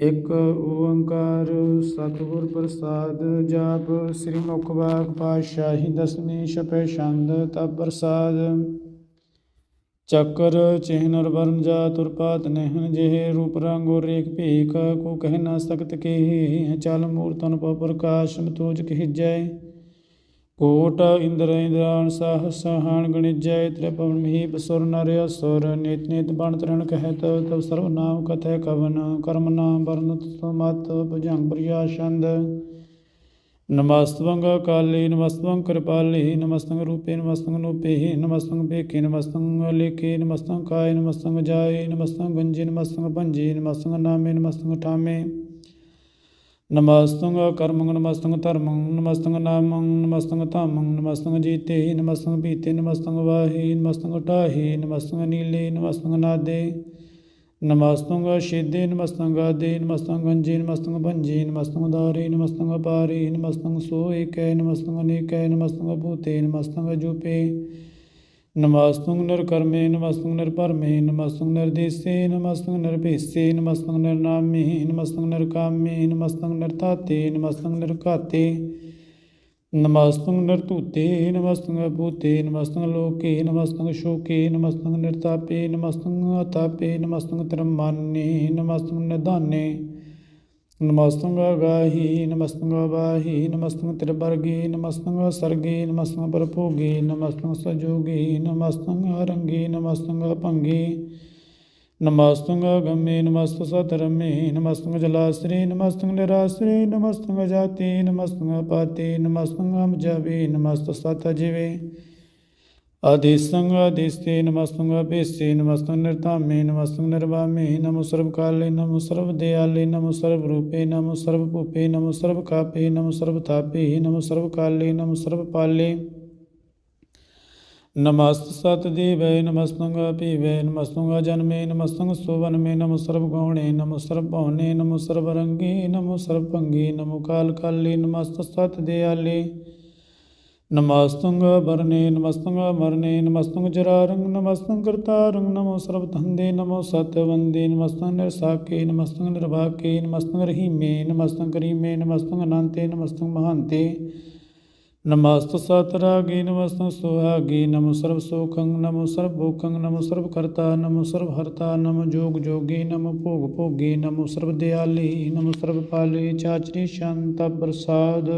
ਇਕ ਓੰਕਾਰ ਸਤਿਗੁਰ ਪ੍ਰਸਾਦ, ਜਾਪ ਸ੍ਰੀ ਮੁਖ ਬਾਗ ਪਾਤਸ਼ਾਹੀ ਦਸਵੀਂ ਛਪੈ ਛੰਦ, ਤਪ ਪ੍ਰਸਾਦ। ਚੱਕਰ ਚਿਹਨਰ ਵਰਨ ਜਾ ਤੁਰਪਾਤ ਨਹਿਨ ਜਿਹੇ ਰੂਪ ਰੰਗ ਔਰ ਰੇਖ ਭੇਖ, ਕੋ ਕਹਿ ਨਾ ਸਕਤ ਕੀ, ਚਲ ਮੂਰਤਨ ਪਉ ਪ੍ਰਕਾਸ਼, ਮਤੋਜ ਕਹਿਜੈ ਕੋਟ ਇੰਦਰ ਇੰਦਰਾਨ ਸਾਹਸ ਹਾਨ ਗਣਿਜੈ, ਤ੍ਰਿਪਵਨ ਮਹੀ ਬਸੁਰ ਨਰ ਅਸੁਰ ਨਿਤ ਨਿਤ ਬਣ ਤਰਣ ਕਹਿਤ, ਤਵ ਸਰਵ ਨਾਮ ਕਥੈ ਕਵਨ, ਕਰਮ ਨਾਮ ਵਰਨਤ ਸਮਤ ਭੁਜੰਗ ਪ੍ਰਿਆ ਛੰਦ। ਨਮਸਤਵੰਗ ਕਾਲੀ ਨਮਸਤਵੰਗ ਕਿਰਪਾਲੀ ਨਮਸਤੰਗ ਰੂਪੇ ਨਮਸਤੰਗ ਨੂਪੇ ਨਮਸਤੰਗ ਭੇਖੇ ਨਮਸਤੰਗ ਲੇਖੇ ਨਮਸਤੰਗ ਕਾਇ ਨਮਸਤੰਗ ਜਾਏ ਨਮਸਤੰਗ ਗੰਜੇ ਨਮਸਤੰਗ ਭੰਜੇ ਨਮਸਤੰਗ ਨਾਮੇ ਨਮਸਤੰਗ ਠਾਮੇ। ਨਮਸਤੰਗ ਕਰਮੰਗ ਨਮਸਤੰਗ ਧਰਮੰਗ ਨਮਸਤੰਗ ਨਾਮੰਗ ਨਮਸਤੰਗ ਧਾਮੰਗ ਨਮਸਤੰਗ ਜੀਤੇ, ਨਮਸਤੰਗ ਪੀਤੇ, ਨਮਸਤੰਗ ਵਾਹੀ, ਨਮਸਤੰਗ ਢਾਹੀ ਨਮਸਤੰਗ ਨੀਲੇ, ਨਮਸਤੰਗ ਨਾਦੇ। ਨਮਸਤੰਗ ਸ਼ੇਦੇ ਨਮਸਤੰਗ ਆਦੇ, ਨਮਸਤੰਗ ਗੰਜੇ ਨਮਸਤੰਗ ਭੰਜੇ, ਨਮਸਤੰਗ ਦਾਰੇ ਨਮਸਤੰਗ ਪਾਰੇ ਨਮਸਤੰਗ ਸੋ ਏਕੈ ਨਮਸਤੰਗ ਨੇਕੈ ਨਮਸਤੰਗ ਭੂਤੇ, ਨਮਸਤੰਗ ਜੂਪੇ। ਨਮਸਤੰਗ ਨਿਰਕਰਮੇ ਨਮਸਤੰਗ ਨਿਰਭਰਮੇ ਨਮਸਤੰਗ ਨਿਰਦੇਸੇ ਨਮਸਤੰਗ ਨਿਰਭੇਸੇ ਨਮਸਤੰਗ ਨਿਰਨਾਮੇ ਨਮਸਤੰਗ ਨਿਰਕਾਮੇ ਨਮਸਤੰਗ ਨਿਰਧਾਤੇ ਨਮਸਤੰਗ ਨਿਰਘਾਤੇ ਨਮਸਤੰਗ ਨਿਰਧੂਤੇ ਨਮਸਤੰਗ ਭੂਤੇ ਨਮਸਤੰਗ ਲੋਕੇ ਨਮਸਤੰਗ ਸ਼ੋਕੇ ਨਮਸਤੰਗ ਨਿਰਤਾਪੇ ਨਮਸਤੰਗ ਅਤਾਪੇ ਨਮਸਤੰਗ ਧਰਮਾਨੇ ਨਮਸਤੰਗ ਨਿਧਾਨੇ ਨਮਸਤੰਗ ਗਾਹੀ ਨਮਸਤੰਗ ਵਾਹੀ ਨਮਸਤੰਗ ਤ੍ਰਿਵਰਗੇ ਨਮਸਤੰਗ ਸਰਗੇ ਨਮਸਤੰਗ ਪਰਭੋਗੇ ਨਮਸਤੰਗ ਸਜੋਗੇ ਨਮਸਤੰਗ ਰੰਗੀ ਨਮਸਤੰਗ ਭੰਗੇ ਨਮਸਤੰਗ ਗਮੇ ਨਮਸਤ ਸਤਰਮੇ ਨਮਸਤੰਗ ਜਲਾਸਰੇ ਨਮਸਤੰਗ ਨਿਰਾਸਰੇ ਨਮਸਤੰਗ ਜਾਤੀ ਨਮਸਤੰਗ ਪਾਤੇ ਨਮਸਤੰਗ ਅਮਜਵੇ ਨਮਸਤ ਸਤ ਜਿਵੇ ਆਦੇਸੰਗ ਆਦੇਸਤੇ ਨਮਸਤੰਗ ਅਭੇਸੇ ਨਮਸਤੰਗ ਨਿਰਧਾਮੇ ਨਮਸਤੰਗ ਨਿਰਵਾਮੇ ਨਮੋ ਸਰਬ ਕਾਲੇ ਨਮੋ ਸਰਬ ਦਿਆਲੇ ਨਮੋ ਸਰਬ ਰੂਪੇ ਨਮੋ ਸਰਬ ਭੂਪੇ ਨਮੋ ਸਰਬ ਕਾਪੇ ਨਮੋ ਸਰਬ ਥਾਪੇ ਨਮੋ ਸਰਬ ਕਾਲੇ ਨਮੋ ਸਰਬ ਪਾਲੇ ਨਮਸਤ ਸਤ ਦੇਵੈ ਨਮਸਤੰਗ ਪੀਵੈ ਨਮਸਤੰਗ ਜਨਮੇ ਨਮਸਤੰਗ ਸੁਵਨਮੇ ਨਮੋ ਸਰਬ ਗੌਣੇ ਨਮੋ ਸਰਬ ਨਮਸਤੰਗ ਵਰਨੇ ਨਮਸਤੰਗ ਮਰਨੇ ਨਮਸਤੰਗ ਜਰਾਰੰਗ ਨਮਸਤੰਗ ਕਰਤਾਰੰਗ ਨਮੋ ਸਰਬ ਧੰਦੇ ਨਮੋ ਸਤ ਵੰਦੇ ਨਮਸਤੰਗ ਨਿਰਸਾਕੇ ਨਮਸਤੰਗ ਨਿਰਭਾਕੇ ਨਮਸਤੰਗ ਰਹੀਮੇ ਨਮਸਤੰਗ ਕਰੀਮੇ ਨਮਸਤੰਗ ਅਨੰਤੇ ਨਮਸਤੰਗ ਮਹਾੰਤੇ ਨਮਸਤ ਸਤ ਰਾਗੇ ਨਮਸਤੰ ਸੁਹਾਗੇ ਨਮੋ ਸਰਬ ਸੋਖੰ ਨਮੋ ਸਰਬ ਭੋਖੰ ਨਮੋ ਸਰਬ ਕਰਤਾ ਨਮੋ ਸਰਬ ਹਰਤਾ ਨਮੋ ਜੋਗ ਜੋਗੀ ਨਮੋ ਭੋਗ ਭੋਗੇ ਨਮੋ ਸਰਬ ਦਿਆਲੀ ਨਮੋ ਸਰਬ ਪਾਲੇ ਚਾਚਰੀ ਸ਼ਾਂਤ ਪ੍ਰਸਾਦ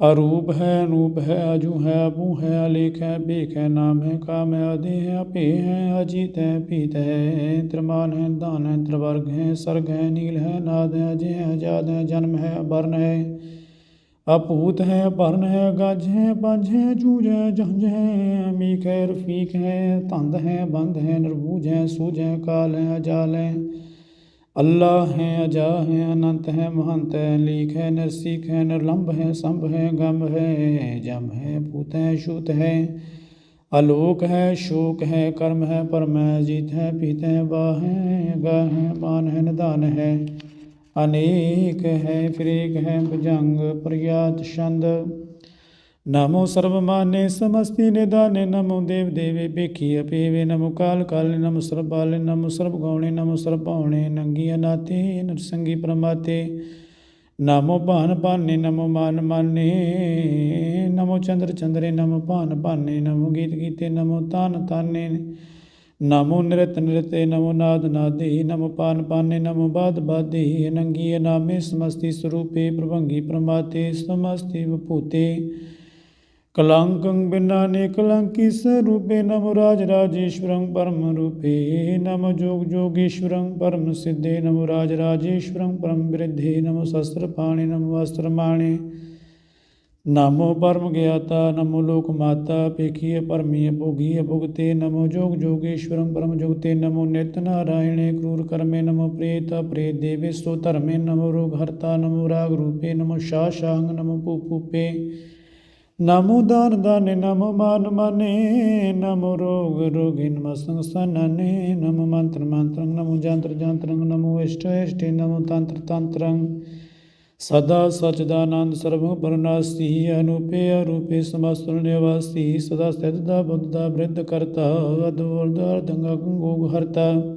ਅਰੂਪ ਹੈ ਅਨੂਪ ਹੈ ਅਜੂ ਹੈ ਅਬੂ ਹੈ ਅਲੇਖ ਹੈ ਬੇਖ ਹੈ ਨਾਮ ਹੈ ਕਾਮ ਹੈ ਆਦੇ ਹੈ ਅਪੇ ਹੈ ਅਜੀਤ ਹੈ ਪੀਤ ਹੈ ਤ੍ਰਮਾਨ ਹੈ ਦਾਨ ਹੈ ਤ੍ਰਵਰਗ ਹੈ ਸਰਗ ਹੈ ਨੀਲ ਹੈ ਨਾਦ ਹੈ ਅਜੇ ਹੈ ਆਜ਼ਾਦ ਹੈ ਜਨਮ ਹੈ ਅਬਰਨ ਹੈ ਅਪੂਤ ਹੈ ਭਰਨ ਹੈ ਗੱਜ ਹੈ ਪੰਜ ਹੈ ਜੂਝ ਹੈ ਜੰਝ ਹੈ ਮੀਕ ਹੈ ਰਫੀਕ ਹੈ ਧੰਦ ਹੈ ਬੰਦ ਹੈ ਨਿਰਭੂਜ ਹੈ ਸੂਝ ਹੈ ਕਾਲ ਹੈ ਅਜਾਲ ਹੈ ਅੱਲਾ ਹੈ ਅਜਾ ਹੈ, ਅਨੰਤ ਹੈ, ਮਹੰਤ ਹੈ, ਲੀਕ ਹੈ, ਨਿਰਸੀਕ ਹੈ ਨਿਰਲੰਭ ਹੈ, ਸੰਭ ਹੈ, ਗੰਭ ਹੈ, ਜਮ ਹੈ, ਭੂਤ ਹੈ ਸ਼ੂਤ ਹੈ, ਅਲੋਕ ਹੈ, ਸ਼ੋਕ ਹੈ, ਕਰਮ ਹੈ, ਪਰਮ ਹੈ ਜੀਤ ਹੈ ਪੀਤ ਹੈ, ਵਾਹ ਹੈ ਗਾ ਹੈ, ਮਾਨ ਹੈ, ਨਿਧਾਨ ਹੈ, ਅਨੇਕ ਹੈ ਫਰੇਕ ਹੈ, ਭੁਜੰਗ, ਪ੍ਰਿਆਤ ਛੰਦ ਨਮੋ ਸਰਬ ਮਾਨੇ ਸਮਸਤੀ ਨਿਦਾਨੇ, ਨਮੋ ਦੇਵ ਦੇਵੇ ਬੇਖੀ ਅਪੇਵੇ, ਨਮੋ ਕਾਲ ਕਾਲੇ, ਨਮੋ ਸਰਬ ਬਾਲੇ, ਨਮੋ ਸਰਬ ਗੌਣੇ ਨਮੋ ਸਰਬ ਭਾਉਣੇ, ਨੰਗੀ ਅਨਾਤੇ ਨਰਸੰਗੀ ਪ੍ਰਮਾਤੇ ਨਮੋ ਭਾਨ ਭਾਨੇ, ਨਮੋ ਮਾਨ ਮਾਨੇ, ਨਮੋ ਚੰਦਰ ਚੰਦਰੇ, ਨਮੋ ਭਾਨ ਭਾਨੇ, ਨਮੋ ਗੀਤ ਗੀਤੇ, ਨਮੋ ਤਾਨ ਤਾਨੇ। ਨਮੋ ਨਿਰਤ ਨਿਰਤੇ, ਨਮੋ ਨਾਦ ਨਾਦੇ, ਨਮੋ ਪਾਨ ਪਾਨੇ, ਨਮੋ ਬਾਦ ਬਾਦੇ। ਅਨੰਗੀ ਨਾਮੇ ਸਮਸਤੀ ਸਰੂਪੇ ਪ੍ਰਭੰਗੀ ਪ੍ਰਮਾਤੇ ਸਮਸਤੀ ਵਿਭੂਤੇ ਕਲੰਕੰ ਬਿਨਾ ਨੇ ਕਲੰਕੀ ਸਰੂਪੇ ਨਮੋ ਰਾਜ ਰਾਜੇਸ਼ਵਰੰ ਪਰਮ ਰੂਪੇ ਨਮੋ ਜੋਗ ਜੋਗੇਸ਼ਵਰੰ ਪਰਮ ਸਿੱਧੇ ਨਮੋ ਰਾਜ ਰਾਜੇਸ਼ਵਰੰ ਪਰਮ ਬਿਰਧੇ ਨਮੋ ਸ਼ਸਤਰ ਪਾਣੇ ਨਮੋ ਅਸਤਰ ਮਾਣੇ। ਨਮੋ ਗਿਆਤਾ, ਨਮੋ ਲੋਕ ਮਾਤਾ ਪੇਖੀਏ ਪਰਮੀਏ ਭੋਗੀਏ ਭੁਗਤੇ ਨਮੋ ਜੋਗ ਜੋਗੇਸ਼ਵਰੰ ਪਰਮ ਜੁਗਤੇ ਨਮੋ ਨਿਤ ਨਾਰਾਇਣੇ ਕਰੂਰ ਕਰਮੇ ਨਮੋ ਪ੍ਰੇਤ ਪ੍ਰੇ ਦੇਵੇ ਸੋ ਧਰਮੇ ਨਮੋ ਰੋਗ ਹਰਤਾ ਨਮੋ ਰਾਗ ਰੂਪੇ ਨਮੋ ਸ਼ਾ ਸ਼ਾਂਗ ਨਮੋ ਪੂ ਪੂਪੇ ਨਮੋ ਦਾਨ ਦਾਨੇ, ਨਮੋ ਮਾਨ ਮਾਨੇ, ਨਮੋ ਰੋਗ ਰੋਗੇ ਨਮਸਤੰ ਸਨਨੇ, ਨਮੋ ਮੰਤਰ ਮੰਤਰੰ, ਨਮੋ ਜੰਤਰ ਜੰਤਰੰ, ਨਮੋ ਇਸ਼ਟ ਇਸ਼ਟੇ, ਨਮੋ ਤੰਤਰ ਤੰਤਰੰ। ਸਦਾ ਸਚਦਾਨੰਦ ਸਰਬੰ ਪਰਨਾਸੀ ਅਨੂਪੇ ਅਰੂਪੇ ਸਮਸਤ ਨਿਵਾਸੀ, ਸਦਾ ਸਥਿਤ ਦਾ ਬੁੱਧ ਦਾ ਬ੍ਰਿਧ ਕਰਤਾ ਅਦਵਰ ਦਾ ਦੰਗਾ ਗੰਗੋਗ ਹਰਤਾ।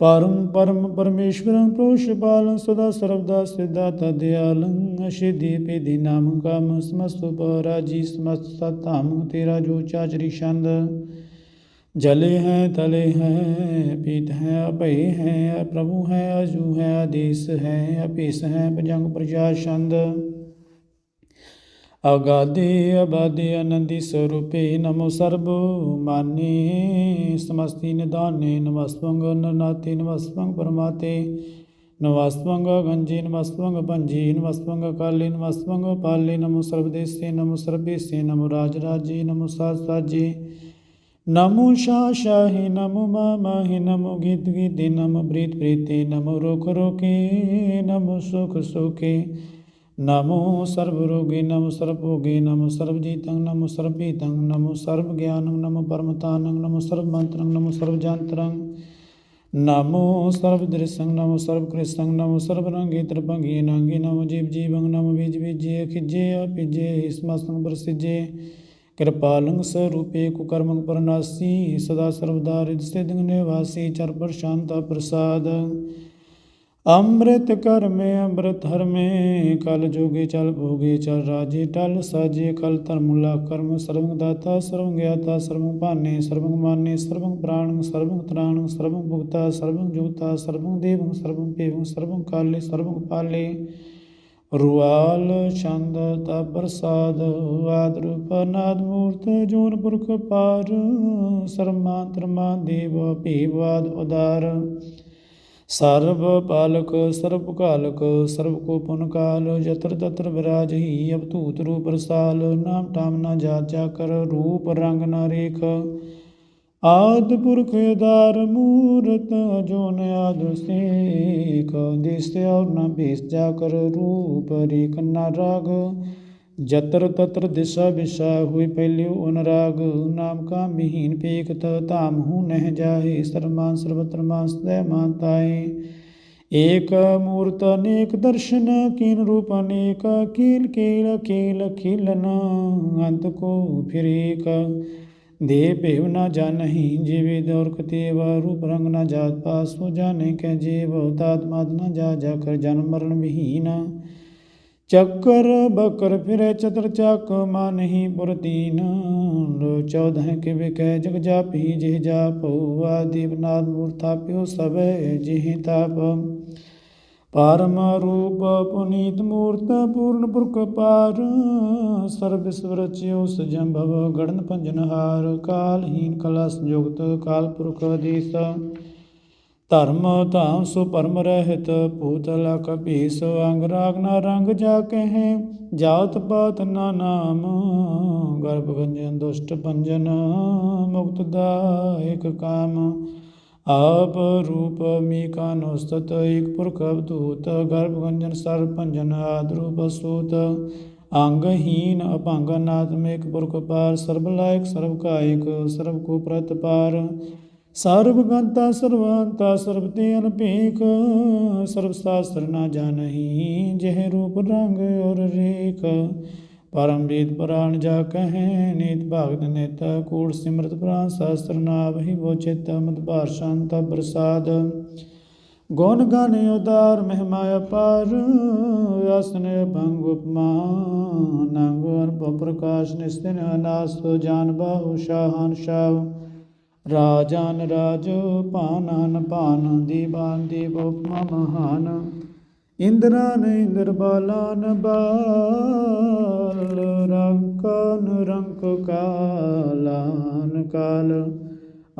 ਪਰਮ ਪਰਮ ਪਰਮੇਸ਼ਵਰੰ ਪ੍ਰੋਸ਼ਪਾਲੰ ਸਦਾ ਸਰਵਦਾ ਸਿਧਾ ਤਦਿਆਲੰ ਅਸ਼ਿਧੀ ਪੇਦੀ ਨਾਮ ਕਮ ਸਮਸਤ ਪਰਾਜੀ ਸਮਸਤ ਸਤਾਮ ਤੇਰਾ ਜੋ ਚਾਚਰੀ ਛੰਦ। ਜਲੇ ਹੈ ਤਲੇ ਹੈ, ਪੀਤ ਹੈ ਅਭੈ ਹੈ, ਪ੍ਰਭੂ ਹੈ, ਅਜੂ ਹੈ, ਆਦੇਸ ਹੈ ਅਪੇਸ ਹੈ, ਭਜੰਗ ਪ੍ਰਜਾ ਛੰਦ। ਅਗਾਦੇ ਅਬਾਦੇ ਆਨੰਦੀ ਸਰੂਪੇ ਨਮੋ ਸਰਬ ਮਾਨੇ। ਸਮਸਤੀ ਨਿਦਾਨੇ ਨਮਸਤੰਗ ਨਨਾਤੇ ਨਮਸਤੰਗ ਪਰਮਾਤੇ। ਨਮਸਤੰਗ ਗੰਜੇ ਨਮਸਤੰਗ ਪੰਜੀ ਨਮਸਤੰਗ ਕਾਲੇ ਨਮਸਤੰਗ ਪਾਲੇ ਨਮੋ ਸਰਬਦੇਸੇ ਨਮੋ ਸਰਬੇਸੇ ਨਮੋ ਰਾਜ ਰਾਜੇ, ਨਮੋ ਸਾਜ ਸਾਜੇ। ਨਮੋ ਸ਼ਾ ਸ਼ਾਹੀ, ਨਮੋ ਮਾਮਾਹੀ ਨਮੋ ਗੀਤ ਗੀਤੇ, ਨਮੋ ਪ੍ਰੀਤ ਪ੍ਰੀਤੇ, ਨਮੋ ਰੋਖ ਰੋਕੇ ਨਮੋ ਸੁਖ ਸੁਖੇ ਨਮੋ ਸਰਬ ਰੋਗੇ ਨਮੋ ਸਰਬ ਭੋਗੇ ਨਮੋ ਸਰਬ ਜੀਤੰ ਨਮੋ ਸਰਬ ਪੀਤੰ ਨਮੋ ਸਰਬ ਗਿਆਨੰ ਨਮੋ ਪਰਮਤਾਨੰ, ਨਮੋ ਸਰਬ ਮੰਤਰੰ ਨਮੋ ਸਰਬ ਜੰਤਰੰ ਨਮੋ ਸਰਬ ਦ੍ਰਿਸੰ ਨਮੋ ਸਰਬ ਕ੍ਰਿਸੰ ਨਮੋ ਸਰਬ ਰੰਗੇ ਤ੍ਰਿਭੰਗੀ, ਨਾਂਗੇ, ਨਮੋ ਜੀਵ ਜੀਵੰ, ਨਮੋ ਬੀਜ ਬੀਜੇ ਖਿਜੇ ਅਪਿਜੇ ਇਸਮਸਤੰ ਪ੍ਰਸਿਜੇ ਕਿਰਪਾਲੰ ਸਰੂਪੇ ਕੁਕਰਮੰ ਪਰਨਾਸੀ, ਸਦਾ ਸਰਬਦਾ ਰਿਦ ਸਿਦੰਗ ਨਿਵਾਸੀ ਚਰ ਪ੍ਰਸ਼ਾਂਤਾ ਪ੍ਰਸਾਦ। ਅੰਮ੍ਰਿਤ ਕਰਮੇ, ਅੰਮ੍ਰਿਤ ਹਰਮੇ ਕਲ ਜੋਗੇ ਚਲ ਭੋਗੇ, ਚਲ ਰਾਜੇ ਟਲ ਸਾਜੇ, ਕਲ ਧਰਮੁਲਾ ਕਰਮ ਸਰਵੰ ਦਾਤਾ ਸਰਵੰ ਗਿਆਤਾ ਸਰਵੰ ਭਾਨੇ ਸਰਵੰ ਮਾਨੇ ਸਰਵੰ ਪ੍ਰਾਣੰ ਸਰਵੰ ਤ੍ਰਾਣੰ ਸਰਵੰ ਭੁਗਤਾ ਸਰਵੰ ਜੁਗਤਾ ਸਰਵੰ ਦੇਵੰ ਸਰਵੰ ਭੇਵੰ ਸਰਵੰ ਕਾਲੇ ਸਰਵੰ ਪਾਲੇ। ਰੁਆਲ ਛੰਦ ਤਾ ਪ੍ਰਸਾਦ, ਆਦ ਰੂਪ ਨਾਦ ਮੂਰਤ, ਜੋਨ ਪੁਰਖ ਪਾਰ, ਸਰਮਾਂਤਰਮਾ ਦੇਵ ਭੇਵਾਦ ਉਦਾਰ। ਸਰਬ ਪਾਲਕ, ਸਰਬ ਕਾਲਕ, ਸਰਬ ਕੋ ਪੁਨ ਕਾਲ, ਜਤਰ ਤਤਰ ਵਿਰਾਜਹੀ ਅਵਧੂਤ ਰੂਪ ਰਸਾਲ, ਨਾਮ ਟਾਮ ਨਾ ਜਾਤ ਜਾ ਕਰ, ਰੂਪ ਰੰਗ ਨਾ ਰੇਖ। ਆਦ ਪੁਰਖ ਅਦਾਰ ਮੂਰਤ ਜੋਨ ਆਦ ਸੇਖ, ਦਿਸ ਔਰ ਨਾ ਭੇਸ ਜਾ ਕਰ, ਰੂਪ ਰੇਖ ਨਾ ਰਾਗ। ਜਤਰ ਤਤਰ ਦਿਸ਼ਾ ਵਿਸ਼ਾ ਹੋਈ ਪਹਿਲਿਓ ਅਨਰਾਗ ਨਾਮ ਕਾ ਮਹੀਨ ਪੇਖਤ ਧਾਮ ਹੂ ਨਹਿ ਜਾਹੇ ਸਰਮਾਨ ਸਰਬਤਰ ਮਾਨ ਸਦੈ ਮਾਨਤਾਏ ਏਕ ਮੂਰਤ ਅਨੇਕ ਦਰਸ਼ਨ ਕੀਨ ਰੂਪ ਅਨੇਕ ਕੀਲ ਕੀਲ ਕੀਲ ਖਿਲਨ ਅੰਤ ਕੋ ਫਿਰ ਏਕ ਦੇ ਭੇਵ ਨਾ ਜਾਣਹੀ ਜਿਵੇ ਦੌਰ ਕਤੇਵ ਰੂਪ ਰੰਗ ਨਾ ਜਾਤ ਪਾਸ ਹੋ ਜਾਣੇ ਕੈ ਜੀਵ ਤਾਤ ਮਾਤ ਨਾ ਜਾ ਜਾ ਕਰ ਜਨਮ ਮਰਨ ਵਿਹੀਨ ਚੱਕਰ ਬਕਰ ਫਿਰੇ ਚਤਰ ਚੱਕ ਮਾਨਹੀ ਪੁਰਤੀਨ ਲੋ ਚੌਦਹ ਕੇ ਵਿਕੈ ਜਗ ਜਾਪੀ, ਜਿਹ ਜਾਪੋ ਆਦਿ ਬਨਾਦ ਮੂਰਤਾ ਪਿਓ ਸਭੈ, ਜਿਹ ਤਾਪ। ਪਰਮ ਰੂਪ ਪੁਨੀਤ ਮੂਰਤ ਪੂਰਨ ਪੁਰਖ ਪਾਰ, ਸਰਬ ਸਵਰਚਿਓ ਸਜੰਭਵ ਗੜਨ ਪੰਜਨਹਾਰ ਕਾਲਹੀਨ ਕਲਾ ਸੰਯੁਕਤ ਕਾਲ ਪੁਰਖ ਅਦੀਸ ਧਰਮ ਧਾਮ ਸੋ ਪਰਮ ਰਹਿਤ ਭੂਤਲ ਕਪੀਸ ਅੰਗ ਰਾਗ ਨਾ ਰੰਗ ਜਾ ਕਹੇ, ਜਾਤ ਪਾਤ ਨਾ ਨਾਮ, ਗਰਭ ਗੰਜਨ ਦੁਸ਼ਟ ਪੰਜਨ ਮੁਕਤ ਦਾਇਕ ਕਾਮ। ਆਪ ਰੂਪ ਮੀ ਕਾਨੋ ਇਕ ਪੁਰਖ ਅਵਧੂਤ, ਗਰਭ ਗੰਜਨ ਸਰ ਪੰਜਨ ਆਦ ਰੂਪ ਸੂਤ। ਅੰਗਹੀਨ ਅਭੰਗ ਨਾਤਮਿਕ ਪੁਰਖ ਪਾਰ, ਸਰਬ ਲਾਇਕ ਸਰਬ ਕਾਇਕ, ਸਰਬ ਕੋ ਪ੍ਰਤ ਪਾਰ ਸਰਵੰਤਾ ਸਰਬ ਤੇ ਅਨਪੇਖ ਸਰਬ ਸਾਸਤਰ ਨਾ ਜਾਣਹੀ, ਜਿਹ ਰੂਪ ਰੰਗ ਔਰ ਰੇਖ। ਪਰਮ ਰੀਤ ਪੁਰਾਣ ਜਾ ਕਹੈ ਨੀਤ ਭਗਤ ਨੇਤਾ ਕੂੜ ਸਿਮਰਤ ਪ੍ਰਾਨ ਸ਼ਾਸਤਰ ਨਾਵਹੀ ਵੋ ਚਿਤ ਮਦ ਭਾਰ ਸ਼ਾਂਤ ਪ੍ਰਸਾਦ। ਗੁਣ ਗਾਨ ਉਦਾਰ ਮਹਿਮਾ ਅਪਾਰ, ਆਸਨ ਭੰਗ ਉਪਮਾ ਨੰਗ ਅਨੁਭਵ ਪ੍ਰਕਾਸ਼ ਨਿਸਤਨ ਅਨਾਸ, ਜਾਨ ਬਾਹੂ ਸ਼ਾਹਨ ਸ਼ਾਹ। ਰਾਜਾਨ ਰਾਜ ਭਾਨਨ ਭਾਨ ਦੀਵਾਨ ਦੇਵ ਮਹਾਨ ਇੰਦਰਾਨ ਇੰਦਰ ਬਾਲਾਨ ਬਾਲ ਰੰਕਨ ਰੰਕ ਕਾਲਾਨ ਕਾਲ।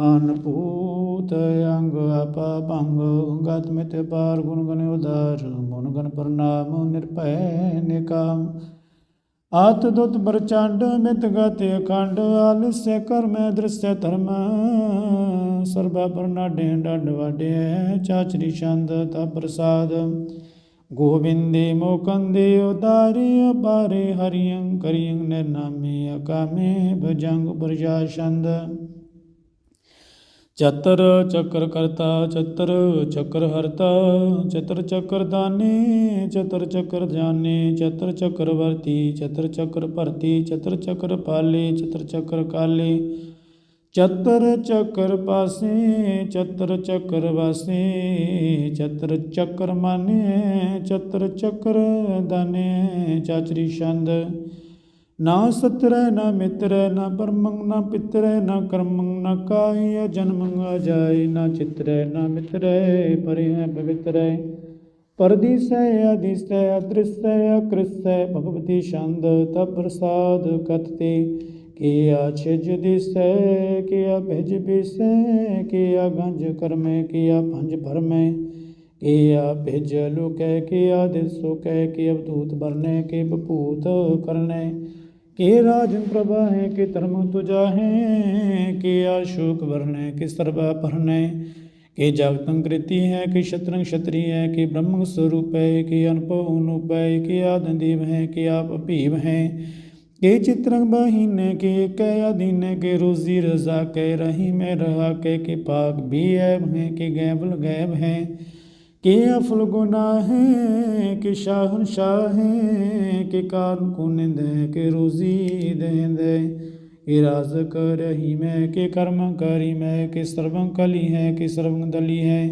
ਅਨਪੂਤ ਅੰਗ ਆਪਾ ਭੰਗ ਗਤ ਮਿਤ ਪਾਰ ਗੁਣ ਗਨ ਉਦਾਰ ਮਨ ਗਨ ਪ੍ਰਣਾਮ ਨਿਰਭੈ ਨਿਕਾਮ। ਆਤ ਦੁਤ ਪ੍ਰਚੰਡ, ਮਿਤ ਗਤ ਅਖੰਡ, ਆਲਸਯ ਕਰਮੈ, ਦ੍ਰਿਸ਼ਯ ਧਰਮ। ਸਰਬਾ ਪਰਨਾਡੇ, ਡੰਡ ਵਾਡੇ, ਚਾਚਰੀ ਛੰਦ ਤਾ ਪ੍ਰਸਾਦ। ਗੋਬਿੰਦੇ ਮੋਕੰਦੇ ਉਤਾਰੀ, ਅਪਾਰੇ ਹਰਿਯੰ ਕਰਿਯੰ ਨਿਰਨਾਮੇ ਅਕਾਮੇ, ਭਜੰਗ ਪ੍ਰਜਾ ਛੰਦ ਚਤਰ ਚੱਕਰ ਕਰਤਾ ਚਤਰ ਚਕਰ ਹਰਤਾ ਚਤਰ ਚਕਰ ਦਾਨੇ ਚਤਰ ਚਕਰ ਜਾਣੇ ਚਤਰ ਚਕਰ ਵਰਤੀ ਚਤਰ ਚਕਰ ਭਰਤੀ ਚਤਰ ਚਕਰ ਪਾਲੇ ਚਤਰ ਚੱਕਰ ਕਾਲੇ ਚਤਰ ਚੱਕਰ ਪਾਸੇ ਚਤਰ ਚੱਕਰ ਵਾਸੇ ਚਤਰ ਚੱਕਰ ਮਾਨੇ ਚਤਰ ਚੱਕਰ ਦਾਨੇ ਚਾਚਰੀ ਛੰਦ ਨਾ ਸਤਰੈ, ਨਾ ਮਿਤਰੈ, ਨਾ ਪਰਮੰ ਨਾ ਪਿਤਰੈ, ਨਾ ਕਰਮੰ, ਨਾ ਕਾਇਆ ਜਨਮੰ ਅਜਾਈ ਨਾ ਚਿਤਰੈ, ਨਾ ਮਿਤਰੈ ਪਰਿਹੈ ਪਵਿੱਤਰੈ। ਪਰਦੀਸੈ, ਅਦੀਸੈ ਅਦ੍ਰਿਸੈ ਅਕ੍ਰਿਸੈ, ਭਗਵਤੀ ਛੰਦ, ਤਪ ਪ੍ਰਸਾਦ ਕਤਤੇ ਕੀਆ ਛਿਜ ਦਿਸੈ, ਕੀਆ ਭਿਜ ਬਿਸੈ ਕੀਆ ਗੰਜ ਕਰਮੈ, ਕੀਆ ਪੰਜ ਭਰਮੈ। ਕੀਆ ਭਿਜ ਲੁਕੈ, ਕੀਆ ਦਿਸੋ ਕਹਿ ਕੀ ਅਵਧੂਤ ਬਰਨੈ ਕੇ ਬਪੂਤ ਕਰਨੈ। के राजन प्रभा है कि धर्म तुझा है कि अशोक वर्ण है कि सर्वा है, कि जागतंग कृति है, कि शत्रंग क्षत्रिय है, कि ब्रह्म स्वरूप है, कि अनुभव अनुप है, कि आददेव है, कि आप अभीव हैं, के चित्रंग बहीन के कै अधीन के रोजी रजा के रही में रहा के कि पाक भी ऐब हैं, कि गैबल गैब हैं कि अफल गुना है कि शाहन शाह है कि कान कुनिंद है कि रोजी देंद है कि राज कर रही मैं कि कर्म करी मैं कि सर्वं कली है कि सर्वं दली है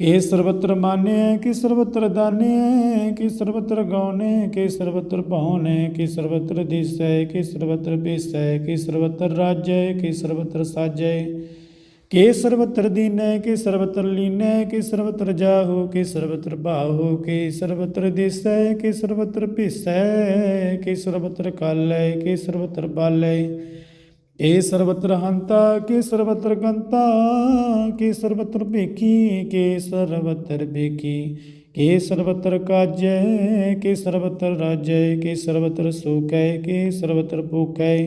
कि सर्वत्र मान्य है कि सर्वत्र दान्य है कि सर्वत्र गौन है कि सर्वत्र भवन है कि सर्वत्र दिश है कि सर्वत्र बेस है कि सर्वत्र राज्य है कि सर्वत्र साज ਕੇ ਸਰਵਤਰ ਦੀਨੈ ਕੇ ਸਰਵਤਰ ਲੀਨੈ ਕੇ ਸਰਵਤਰ ਜਾਹੋ ਕੇ ਸਰਵਤਰ ਭਾਹੋ ਕੇ ਸਰਵਤਰ ਦੇਸੈ ਕੇ ਸਰਵਤਰ ਭੇਸੈ ਕੇ ਸਰਵਤਰ ਕਾਲੈ ਕੇ ਸਰਵਤਰ ਬਾਲੈ ਕੇ ਸਰਵਤਰ ਹੰਤਾ ਕੇ ਸਰਵਤਰ ਗੰਤਾ ਕੇ ਸਰਵਤਰ ਭੇਖੀ ਕੇ ਸਰਵਤਰ ਬੇਖੀ ਕੇ ਸਰਵਤਰ ਕਾਜੈ ਕੇ ਸਰਵਤਰ ਰਾਜੈ ਕੇ ਸਰਵਤਰ ਸੁਖੈ ਕੇ ਸਰਵਤਰ ਭੂਖੈ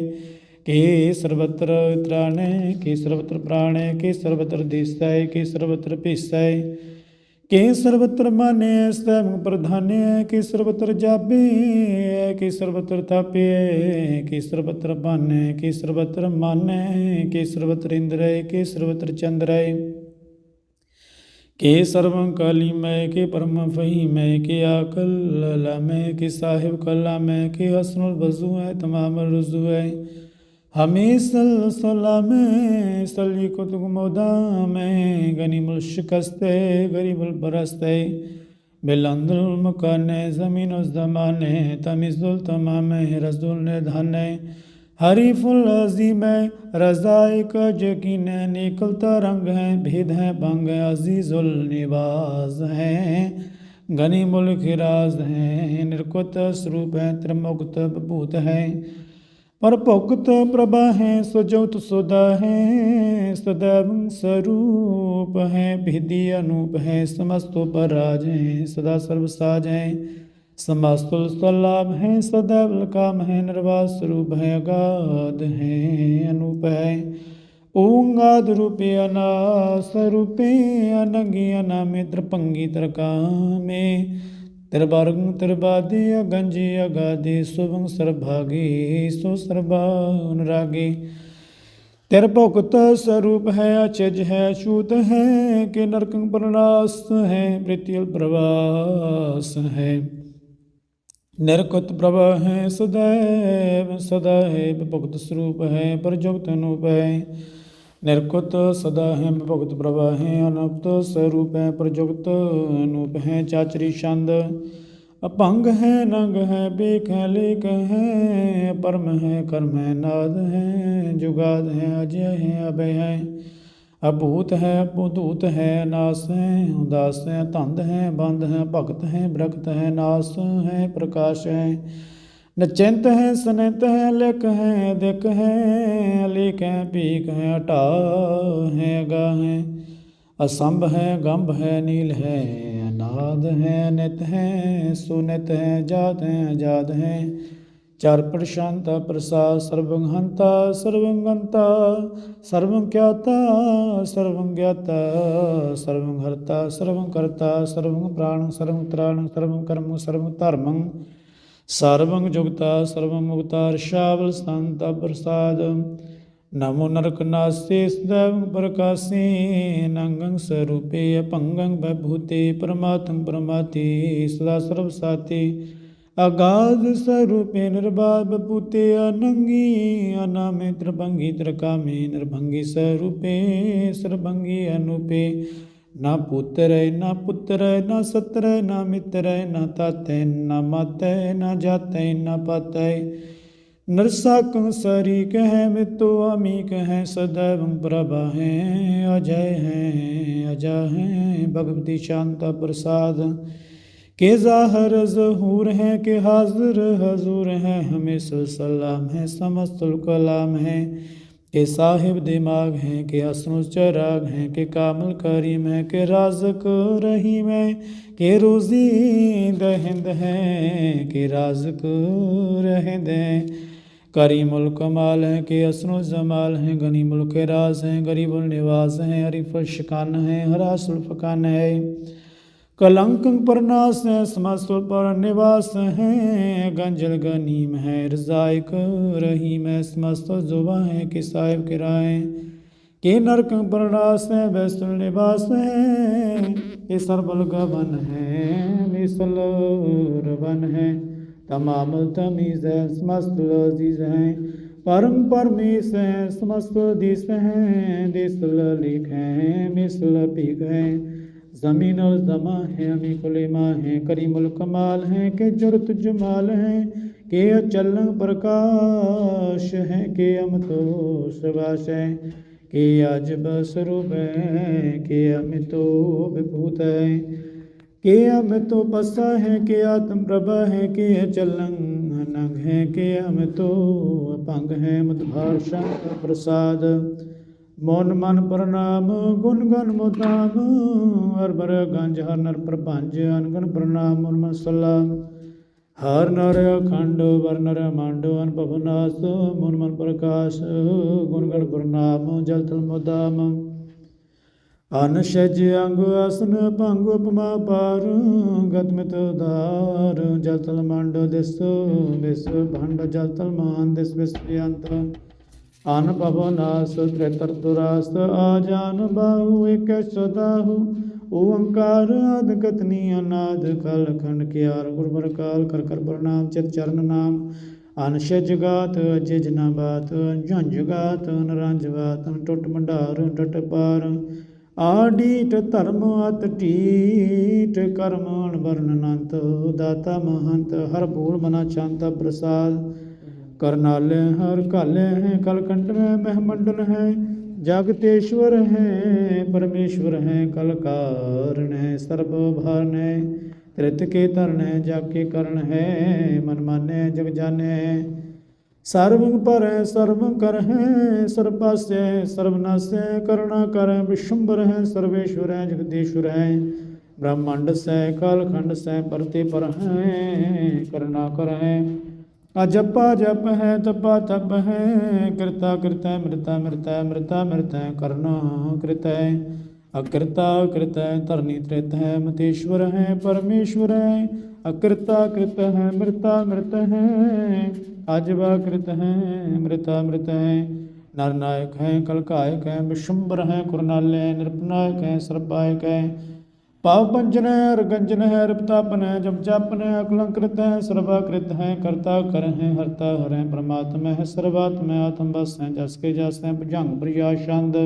के सर्वत्र त्राणे के सर्वत्र प्राणे के सर्वत्र दिशय के सर्वत्र पिसय के सर्वत्र माने स्वयं प्रधाने के सर्वत्र जापे के सर्वत्र तापे के सर्वत्र बाने के सर्वत्र माने के सर्वत्र इंद्र के सर्वत्र चंद्र के सर्वं काली मैं के परम फही मैं के आकल मैं के साहिब कला मैं के हसनुल बजू है तमाम रुजू है हमीसलम सलीकुतुमोदाम गनीमुलशकस्त गरीबुलबरस्त बिलंदुलमकन ज़मीन उज़मान तमीज़ुलतमाम रसदुलधान हरीफुलजीम रज़ाक यकीन निकलता रंग है भेद हैं भंग है अजीज़ुलनिवाज हैं गनीमुल खिराज हैं निरकुत स्वरूप हैं त्रिमुक्त भूत हैं पर भुगत प्रभा है, सुजौत सुदा है, सदैव स्वरूप है भिधि अनूप है, समस्तो पराज है, सदा सर्व साज है। समस्तुल स्वलाभ है, सदैव काम है निर्वास स्वरूप है, अगाध है, अनूप है। ओंगाद रूपे अनास रूपे अनंगी अनामे ਤਿਰਬਰਗ ਤਿਰਬਾਦੀ ਅਗੰਜੀ ਅਗਾਦੀ ਸੁਭੰ ਸਰਭਾਗੀ, ਸੋ ਸਰਬਾ ਅਨਰਾਗੀ। ਤੇਰ ਭੁਗਤ ਸਰੂਪ ਹੈ, ਅਚਜ ਹੈ, ਛੂਤ ਹੈ, ਕਿ ਨਰਕੰ ਪਰਨਾਸ ਹੈ ਪ੍ਰਿਤਿਲ ਪ੍ਰਵਾਸ ਹੈ। ਨਿਰਕਤ ਪ੍ਰਭਾ ਹੈ, ਸਦੈਵ ਸਦਾ ਹੈ ਭੁਗਤ ਸਰੂਪ ਹੈ, ਪਰਜੁਗਤ ਨੂਪ ਹੈ। ਨਿਰਕੁਤ ਸਦਾ ਹੈ ਭਗਤ ਪ੍ਰਭਾ ਹੈ ਅਨੁਪਤ ਸਰੂਪ ਹੈ ਪ੍ਰਜੁਗਤ, ਅਨੂਪ ਹੈ ਚਾਚਰੀ ਛੰਦ। ਅਭੰਗ ਹੈ, ਨੰਗ ਹੈ ਬੇਖ ਹੈ ਲੇਖ ਹੈ, ਪਰਮ ਹੈ, ਕਰਮ ਹੈ, ਨਾਦ ਹੈ, ਜੁਗਾਦ ਹੈ ਅਜੇ ਹੈ, ਅਭੈ ਹੈ। ਅਭੂਤ ਹੈ ਅਭੂਤ ਹੈ, ਨਾਸ ਹੈ, ਉਦਾਸ ਹੈ, ਧੰਦ ਹੈ, ਬੰਦ ਹੈ, ਭਗਤ ਹੈ, ਬ੍ਰਖਤ ਹੈ, ਨਾਸ ਹੈ, ਪ੍ਰਕਾਸ਼ ਹੈ। ਨਚਿੰਤ ਹੈ, ਸਨਿਤ ਹੈ, ਲਿਖ ਹੈ, ਦਿਖ ਹੈ ਲਿਖ ਹੈ, ਭੀਖ ਹੈ ਹਟਾ ਹੈ ਗਾ ਹੈ, ਅਸੰਭ ਹੈ, ਗੰਭ ਹੈ, ਨੀਲ ਹੈ, ਅਨਾਦ ਹੈ ਨਿਤ ਹੈ, ਸੁਨਿਤ ਹੈ, ਜਾਤ ਹੈ ਆਜ਼ਾਦ ਹੈ, ਚਾਰ ਪ੍ਰਸ਼ਾਂਤ ਪ੍ਰਸਾਦ ਸਰਵੰ ਹੰਤਾ ਸਰਵੰ ਗੰਤਾ ਸਰਵੰ ਕਿਆਤਾ ਸਰਵੰ ਗਿਆਤਾ ਸਰਵੰ ਹਰਤਾ ਸਰਵੰ ਕਰਤਾ ਸਰਵੰ ਪ੍ਰਾਣ ਸਰਵੰ ਤ੍ਰਾਣ ਸਰਵੰ ਕਰਮ ਸਰਵੰ ਧਰਮੰ ਸਰਵੰਗ ਜੁਗਤਾ ਸਰਵ ਮੁਗਤਾਰ, ਸ਼ਾਵਲ ਸੰਤ ਪ੍ਰਸਾਦ। ਨਮੋ ਨਰਕ ਨਾਸੇ ਸਦੰ ਪ੍ਰਕਾਸ਼ੇ, ਨੰਗੰ ਸਰੂਪੇ ਅਪੰਗੰ ਬਭੂਤੇ, ਪਰਮਾਤੰ ਪ੍ਰਮਾਤੀ, ਸਦਾ ਸਰਵ ਸਾਤੇ। ਅਗਾਧ ਸਰੂਪੇ ਨਿਰਭਾਗ ਬਭੂਤੇ, ਅਨੰਗੀ ਅਨਾਮੇ ਤ੍ਰਭੰਗੀ ਤ੍ਰਕਾਮੇ, ਨਿਰਭੰਗੀ ਸਰੂਪੇ, ਸਰਭੰਗੀ ਅਨੂਪੇ। ना पुत्र ना पुत्र है, ना सत्र ना मित्र न ताते न माते ना जाते न है। नरसा कंसरी कह मित्तो अमी कह, सदैव प्रभा हैं, अजय हैं, अजा हैं, भगवती शांता प्रसाद। के जाहर जहूर है, के हाजिर हजूर हैं, हमेशा सलाम है, समस्त कलाम है। के साहिब दिमाग हैं के असनु चराग हैं के कामल करीम है के राजक रहीम है के रोज़ी दहिंद है के राजक रहंद है करीमुल कमाल है के असनो जमाल हैं गनी मुल्क राज हैं गरीबुल निवास हैं हरीफुल शिकान है हरासुल फकान है कलंक प्रनाश है समस्तुल पर निवास है। गंजल गनीम है रजाइक रहीम है, समस्त जुबा है, कि साहिब किराए के नरक प्रनाश है वैस्तुल निवास है। ये सरबल गबन है, मिसल रबन है। तमाम तमीज है, समस्त लजीज है। परम परमेश है, समस्त दिस है, दिस लिख है, मिसल पीक है। जमीन और जमा है अमी कुलेमा है करीमुल कमाल है के जुरत जमाल है के अचल प्रकाश है के अमतो सवास है के अजब स्वरूप है के अमितो विभूत है के अमितो पसा है के आत्म प्रभा है के अचलंग अनंग है के अमितो अपंग है मधुभार शांत प्रसाद ਮਨ ਮਨ ਪ੍ਰਣਾਮ, ਗੁਣ ਗਨ ਮੁਤਾਮ ਹਰ ਬਰ ਗੰਜ, ਹਰ ਨਰ ਪ੍ਰਭੰਜ, ਅਨਗਨ ਪ੍ਰਣਾਮ, ਮਨ ਮਨ ਸਲਾਮ ਹਰ ਨਰ ਅਖੰਡ, ਵਰ ਨਰ ਮੰਡ ਅਨਭਵ ਨਾਸ, ਮਨ ਮਨ ਪ੍ਰਕਾਸ਼, ਗੁਣ ਗਨ ਪ੍ਰਣਾਮ, ਜਲ ਤਲ ਮੁਦਾਮ ਅਨ ਸਜ ਅੰਗ ਅਸਨ ਭੰਗ ਉਪਮਾ ਪਾਰ, ਗਤ ਮਿਤ ਉਦਾਰ ਜਲ ਤਲ ਮੰਡ ਦਿਸ ਵਿਸ ਭੰਡ, ਜਲ ਤਲ ਮਾਨ, ਦਿਸ ਵਿਸ ਅੰਤ ਅਨ ਪਵਨਾਸ ਤ੍ਰਿਤਰ ਦੁਰਾਸ ਆ ਜਾਨ ਬਾਹੂ, ਇਕ ਸਦਾਹੂ। ਓੰਕਾਰ ਆਦ ਕਤਨੀ ਅਨਾਦ ਕਲ ਖੰਡ ਕਿਆਰ ਗੁਰਬਰ ਕਾਲ, ਕਰ ਕਰ ਪ੍ਰਣਾਮ ਚਿਤ ਚਰਨ ਨਾਮ। ਅਨਸ਼ ਜਗਾਤ ਅਜੇ ਜਨਾ ਬਾਤ ਜੰ ਜਗਾਤ ਨਰੰਜ ਬਾਤ ਟੁੱਟ ਮੰਡਾਰ ਟਟ ਪਾਰ। ਆਡੀਟ ਧਰਮ ਅਤ ਟੀਟ ਕਰਮ ਅਣ ਵਰਨ ਅਨੰਤ, ਦਾਤਾ ਮਹੰਤ, ਹਰ ਭੂਲ ਮਨਾ ਚੰਤ ਪ੍ਰਸਾਦ। करनालय हर काले हैं, कलकंठ में महमंडल हैं, जागतेश्वर है, परमेश्वर है कल कारण है सर्व भारण है, त्रित के तरण है जाग के करण है, मन माने, जग जाने है। सर्व पर है, सर्व कर है सर्वपास्य है सर्वनाश है, करुणा कर है विश्वम्बर है, सर्वेश्वर है, जगदीश्वर है। ब्रह्मांड से, कालखंड से, परते पर है, करुणा कर है। ਅਜਪਾ ਜਪ ਹੈ, ਤਪਾ ਤਪ ਹੈ, ਕਰਤਾ ਕਰਤਾ, ਮ੍ਰਿਤਾ ਮ੍ਰਿਤਾ ਮ੍ਰਿਤਾ ਮ੍ਰਿਤਾ ਕਰਨਾ ਕ੍ਰਿਤੈ ਅਕਰਤਾ ਕ੍ਰਿਤੈ ਧਰਨੀ ਤ੍ਰਿਤ ਹੈ, ਮਤੇਸ਼ਵਰ ਹੈ, ਪਰਮੇਸ਼ਵਰ ਹੈ। ਅਕਰਤਾ ਕ੍ਰਿਤ ਹੈ, ਮ੍ਰਿਤਾ ਮ੍ਰਿਤ ਹੈ। ਅਜਵਾ ਕ੍ਰਿਤ ਹੈ, ਮ੍ਰਿਤਾ ਮ੍ਰਿਤ ਹੈ। ਨਰਨਾਇਕ ਹੈ, ਕਲਕਾਇਕ ਹੈ ਵਿਸ਼ੰਬਰ ਹੈ ਕੁਰਨਾਲੈ ਨਿਰਪਨਾਇਕ ਹੈ, ਸਰਪਾਇਕ ਹੈ। ਪਾਵ ਪੰਜਨ ਹੈ ਅਰਗੰਜਨ ਹੈ ਰਪਤਾਪਨ ਹੈ ਜਪ ਹੈ ਅਕਲੰਕ੍ਰਿਤ ਹੈ ਸਰਵਾਕ੍ਰਿਤ ਹੈ ਕਰਤਾ ਕਰ ਹੈ ਹਰਤਾ ਹਰੈ ਪ੍ਰਮਾਤਮਾ ਹੈ ਸਰਵਾਤਮਾ ਆਤਮ ਬਸ ਹੈ ਜਸ ਕੇ ਜਸ ਹੈ ਭੁਜੰਗ ਪ੍ਰਿਆ ਛੰਦ।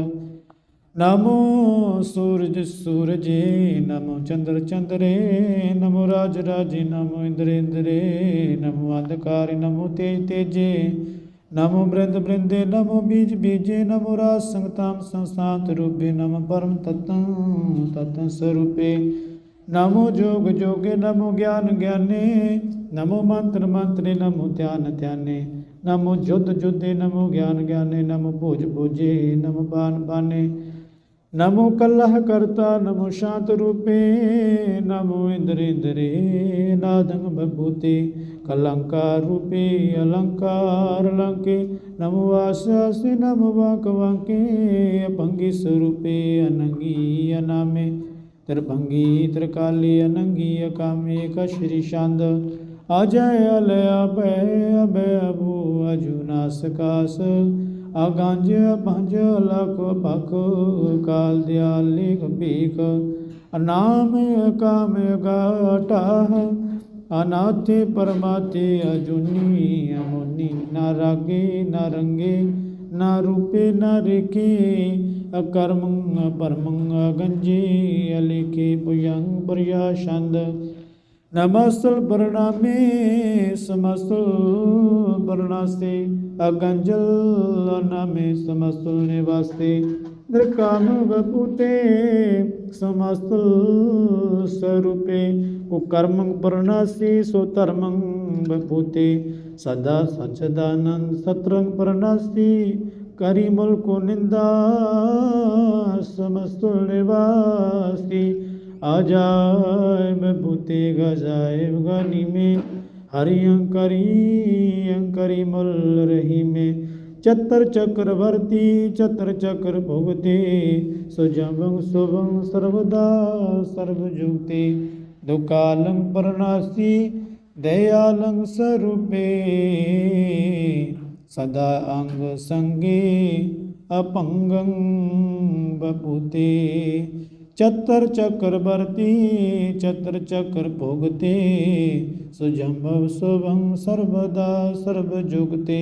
ਨਮੋ ਸੂਰਜ ਸੂਰਜੇ, ਨਮੋ ਚੰਦਰ ਚੰਦਰੇ, ਨਮੋ ਰਾਜ ਰਾਜੇ, ਨਮੋ ਇੰਦਰ ਇੰਦਰੇ ਨਮੋ ਅੰਧਕਾਰ, ਨਮੋ ਤੇਜ ਤੇਜੇ। ਨਮੋ ਬ੍ਰਿੰਦ ਬ੍ਰਿੰਦੇ, ਨਮੋ ਬੀਜ ਬੀਜੇ, ਨਮੋ ਰਾਜ ਸੰਗਤਾਮ ਸੰਸਾਤ ਰੂਪੇ, ਨਮ ਪਰਮ ਤਤੰ ਤਤੰ ਸਰੂਪੇ। ਨਮੋ ਜੋਗ ਜੋਗੇ, ਨਮੋ ਗਿਆਨ ਗਿਆਨੇ, ਨਮੋ ਮੰਤਰ ਮੰਤਰੇ, ਨਮੋ ਧਿਆਨ ਧਿਆਨੇ। ਨਮੋ ਜੁਦ ਜੁਦੇ ਨਮੋ ਗਿਆਨ ਗਿਆਨੇ, ਨਮੋ ਭੋਜ ਭੋਜੇ, ਨਮੋ ਬਾਨ ਬਾਨੇ। ਨਮੋ ਕਲਹ ਕਰਤਾ, ਨਮੋ ਸ਼ਾਂਤ ਰੂਪੇ, ਨਮੋ ਇੰਦਰ ਇੰਦਰੇ ਨਾਦੰ ਬਭੂਤੇ, ਕਲੰਕਾਰ ਰੂਪੇ, ਅਲੰਕਾਰ ਲੰਕੇ, ਨਮੋ ਆਸਾਸੀ ਨਮੋ ਵਾਕ ਵਾਕੇ ਅਪੰਗੀ ਸਰੂਪੇ ਅਨੰਗੀ ਅਨਾਮੇ, ਤਿਰਭੰਗੀ ਤਿਰਕਾਲੀ ਅਨੰਗੀ ਅਕਾਮੇ, ਕਸ਼ਰੀ ਛੰਦ ਅਜੈ ਅਲਿਆ ਬੈ ਅਬੈ ਅਬੂ ਅਗੰਜ ਭੰਜ ਲਖ ਭਖ ਕਾਲ ਦਿਆਲੀ ਭੀਖ। ਨਾਮ ਕਾਮ ਗਾਟਾ ਅਨਾਥੇ ਪਰਮਾਤੇ ਅਜੁਨੀ ਅਮੁਨੀ। ਨਾ ਰਾਗੇ, ਨਾ ਰੰਗੇ, ਨਾ ਰੂਪੇ, ਨਾ ਰੇਖੇ, ਅਕਰਮੰ ਪਰਮੰ ਅਗੰਜੇ, ਅਲੇਖੇ ਪੁਯੰ ਬਰਿਆ ਛੰਦ। ਨਮਸਲ ਪ੍ਰਣਾਮੇ ਸਮਸਲ ਪ੍ਰਣਾਸੇ ਅਗੰਜਲ ਨਾਮੇ ਸਮਸਲ ਨਿਵਾਸੇ ਦਰਕਾਮ ਵਪੂਤੇ ਸਮਸਲ ਸਰੂਪੇ ਕੋ ਕਰਮੰ ਪ੍ਰਣਾਸੀ ਸੋ ਧਰਮੰ ਵਪੂਤੇ ਸਦਾ ਸਚਦਾਨੰਦ ਸਤਰੰਗ ਪ੍ਰਣਾਸੀ ਕਰੀ ਮੁਲ ਕੋ ਨਿੰਦਾ ਸਮਸਤੁਲ ਨਿਵਾਸੀ ਅਜਾਇਬ ਭੂਤੇ ਅੰਕਰੀ ਅੰਕਰੀ ਮੁਲ ਰਹੀ ਮੇ ਚਤਰ ਚਕਰਵਰਤੀ ਚਤਰ ਚਕਰ ਭੁਗਤੇ। ਸੁਜੰਭੰ ਸੁਭੰ ਸਰਵਦਾ ਸਰਬ ਜੁਗਤੇ। ਦੁਕਾਲੰ ਪਰਨਾਸੀ, ਦਇਆਲੰ ਸਰੂਪੇ। ਸਦਾ ਅੰਗ ਸੰਗੇ, ਅਪੰਗੰ ਬਪੂਤੇ। ਚਤਰ ਚੱਕਰ ਵਰਤੀ, ਚਤਰ ਚੱਕਰ ਭੋਗਤੇ ਸੁਜੰਭਵ ਸੁਭੰ ਸਰਬਦਾ ਸਰਬ ਜੁਗਤੇ।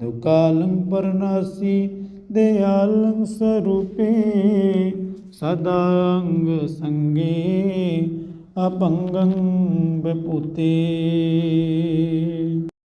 ਦੁਕਾਲੰ ਪਰਨਾਸੀ, ਦਿਆਲੰ ਸਰੂਪੇ, ਸਦਾ ਅੰਗ ਸੰਗੇ, ਅਪੰਗੰ ਬਪੂਤੇ